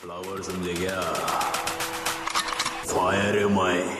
Flower समझे क्या fire है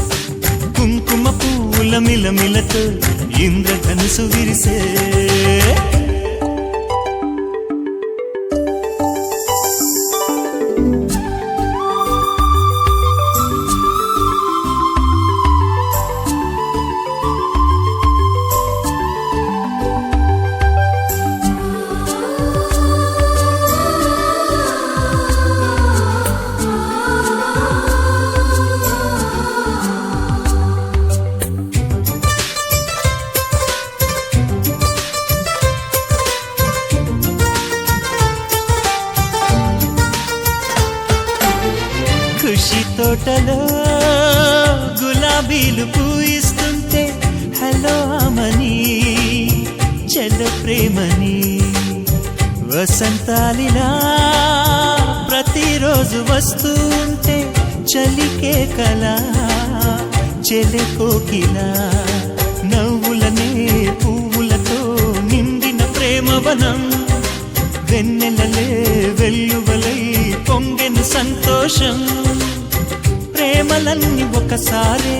కుంకుమ పువ్వుల మిలమిలతో ఇంద్రధనుసు విరిసే ఇస్తుంటే పూయిస్తుంటే హలో అమని చెల్ల ప్రేమని వసంతాలిలా ప్రతిరోజు వస్తూ ఉంటే చలికే కల చెలె కోకిలా నవ్వులనే పువ్వులతో నిండిన ప్రేమవనం వెన్నెలలే వెల్లువలై పొంగిన సంతోషం ప్రేమలన్నీ ఒకసారే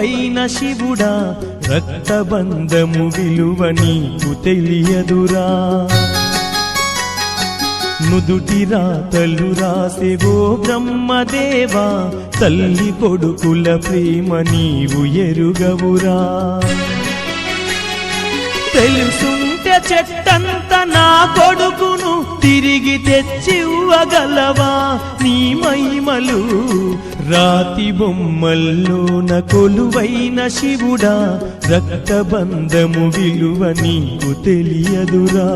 కొలువైన శివుడా రక్తబంధము విలువ నీకు తెలియదురా. నుదుటి రాతలు రాసేవో బ్రహ్మదేవా తల్లి కొడుకుల ప్రేమ నీవు ఎరుగవురా. తెలుసుంటే చెట్టంత నా కొడుకును తిరిగి తెచ్చివ్వగలవా నీ మహిమలు? రాతి బొమ్మల్లోన కొలువైన శివుడా రక్తబంధము విలువ నీకు తెలియదురా.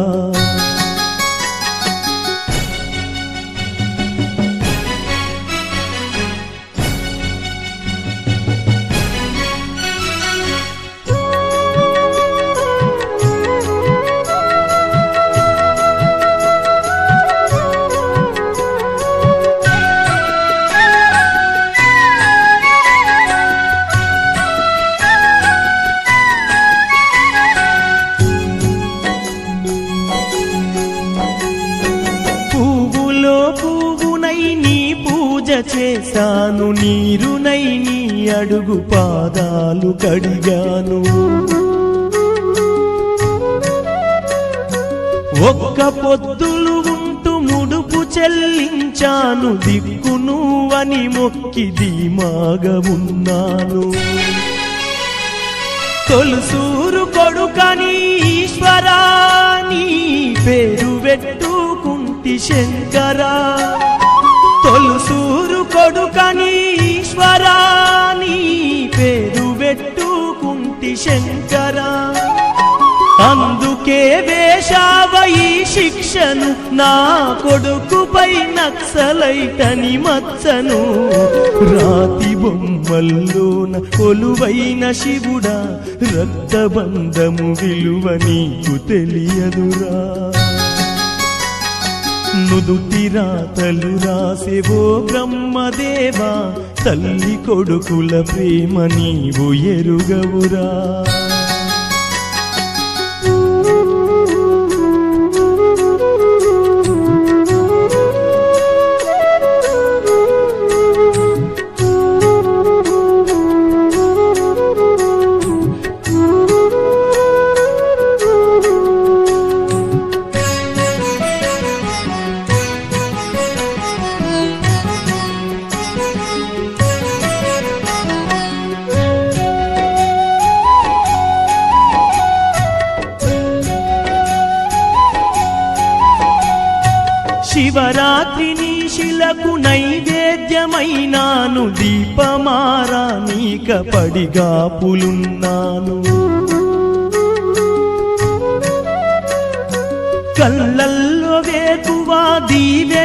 అడుగు పాదాలు కడిగాను. ఒక్క పొద్దులు ఉంటూ ముడుపు చెల్లించాను దిక్కు నువ్వని మొక్కి ధీమాగా ఉన్నాను తొలుసూరు కొడుకని ఈశ్వరాని పేరు పెట్టుకుంటి శంకరా. తొలుసూరు శంకరా అందుకే వేషావయి శిక్షను నా కొడుకుపై నక్సలైటని మచ్చను. రాతి బొమ్మల్లోన కొలువైన శివుడా రక్తబంధము విలువ నీకు తెలియదురా. నుదుటి రాతలు రాసేవో బ్రహ్మదేవా తల్లి కొడుకుల ప్రేమ నీవు ఎరుగవురా. శివరాత్రి నీశిలకు నైవేద్యమైనాను దీపమారా నీక పడిగాపులున్నాను. కళ్ళల్లో వేకువా దీవెననుకున్నాను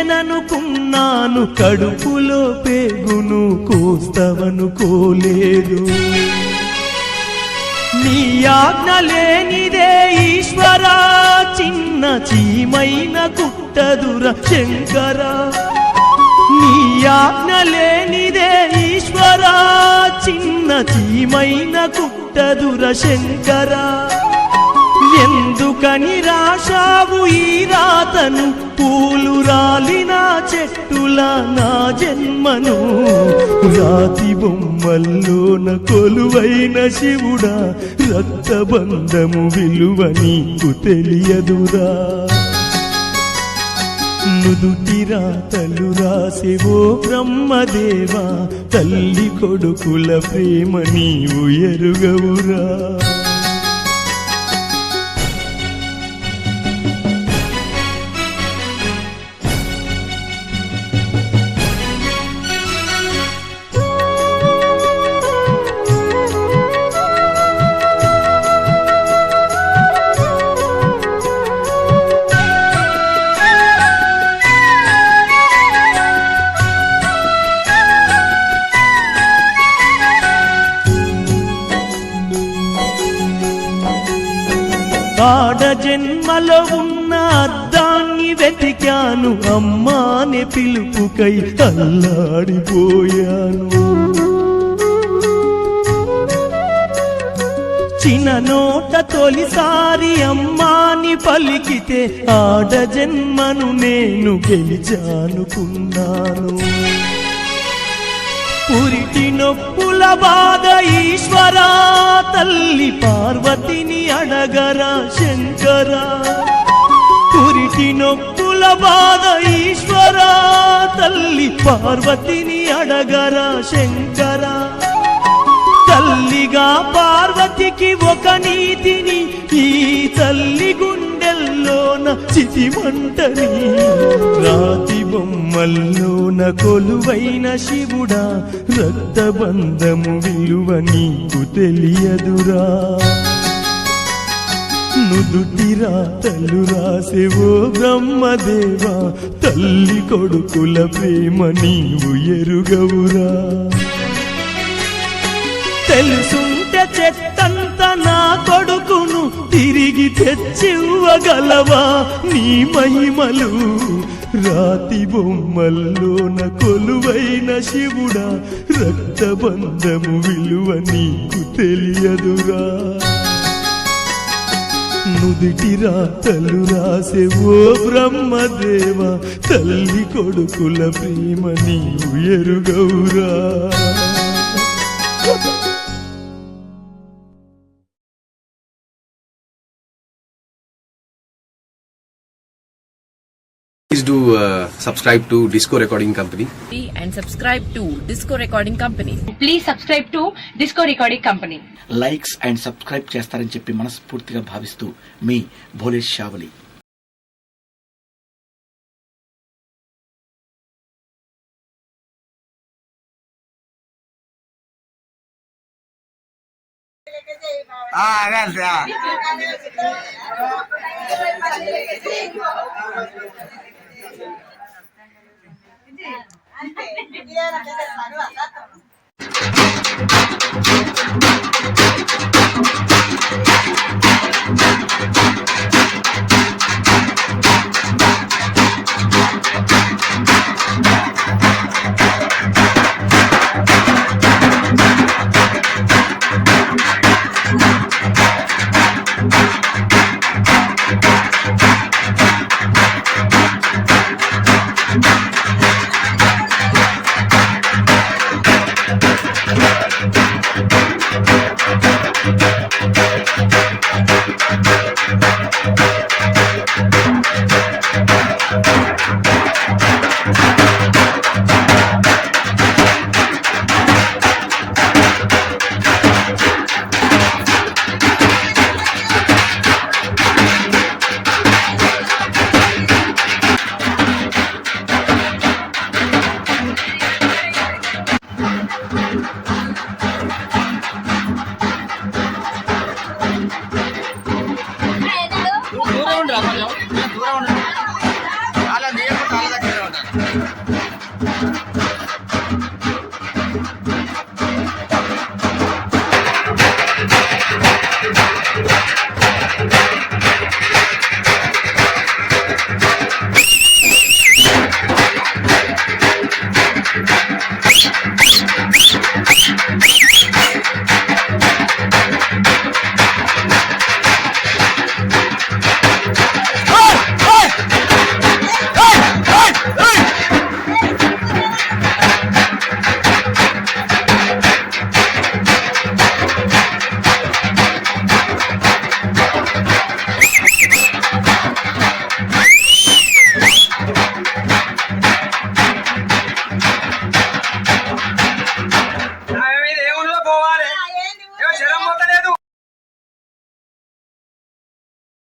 కడుపులో పేగును కోస్తవనుకోలేదు నీ ఆజ్ఞ లేనిదే ఈశ్వరా చిన్న చీమైన కుట్టదుర శంకర. నీ ఆజ్ఞ లేనిదే ఈశ్వరా చిన్న చీమైన కుట్టదుర శంకరా. ఎందుకని రాశావు ఈ రాతను? పూలు రాలిన చెట్టుల నా జన్మను. రాతి బొమ్మల్లోన కొలువైన శివుడా రక్తబంధము విలువ నీకు తెలియదురా. నుదుటి రాతలు రాసేవో బ్రహ్మదేవా తల్లి కొడుకుల ప్రేమ నీవు ఎరుగవురా. జన్మలో ఉన్న దాన్ని వెతికాను. అమ్మాని పిలుపుకై అల్లాడిపోయాను. చిన్న నోట తొలిసారి అమ్మాని పలికితే ఆడ జన్మను నేను గెలిచానుకున్నాను. పురిటి నొప్పుల బాధ ఈశ్వరా తల్లి పార్వతిని అడగరా శంకరా. పురిటి నొప్పుల బాధ ఈశ్వరా తల్లి పార్వతిని అడగరా శంకరా. తల్లిగా పార్వతి పార్వతికి ఒక నీతిని ఈ తల్లి గుండెల్లోన చితిమంటని. రాతి బొమ్మల్లోన కొలువైన శివుడా రక్తబంధము విలువ నీకు తెలియదురా. నుదుటి రాతలు రాసేవో బ్రహ్మదేవా తల్లి కొడుకుల ప్రేమ నీవు ఎరుగవురా. తెలుసుంటే చెత్తం కొడుకును తిరిగి తెచ్చివ్వగలవా? నీ మహిమలు రాతి బొమ్మల్లోన కొలువైన శివుడా రక్తబంధము విలువ నీకు తెలియదురా. నుదిటి రాతలు రాసే ఓ బ్రహ్మదేవ తల్లి కొడుకుల ప్రేమ నీవు ఎరుగౌరా please do uh, subscribe to Disco Recording Company. and subscribe to Disco Recording Company. Please subscribe to Disco Recording Company likes and subscribe చేస్తారని చెప్పి మనస్ఫూర్తిగా భావిస్తూ మీ భోలే షావలి అంతే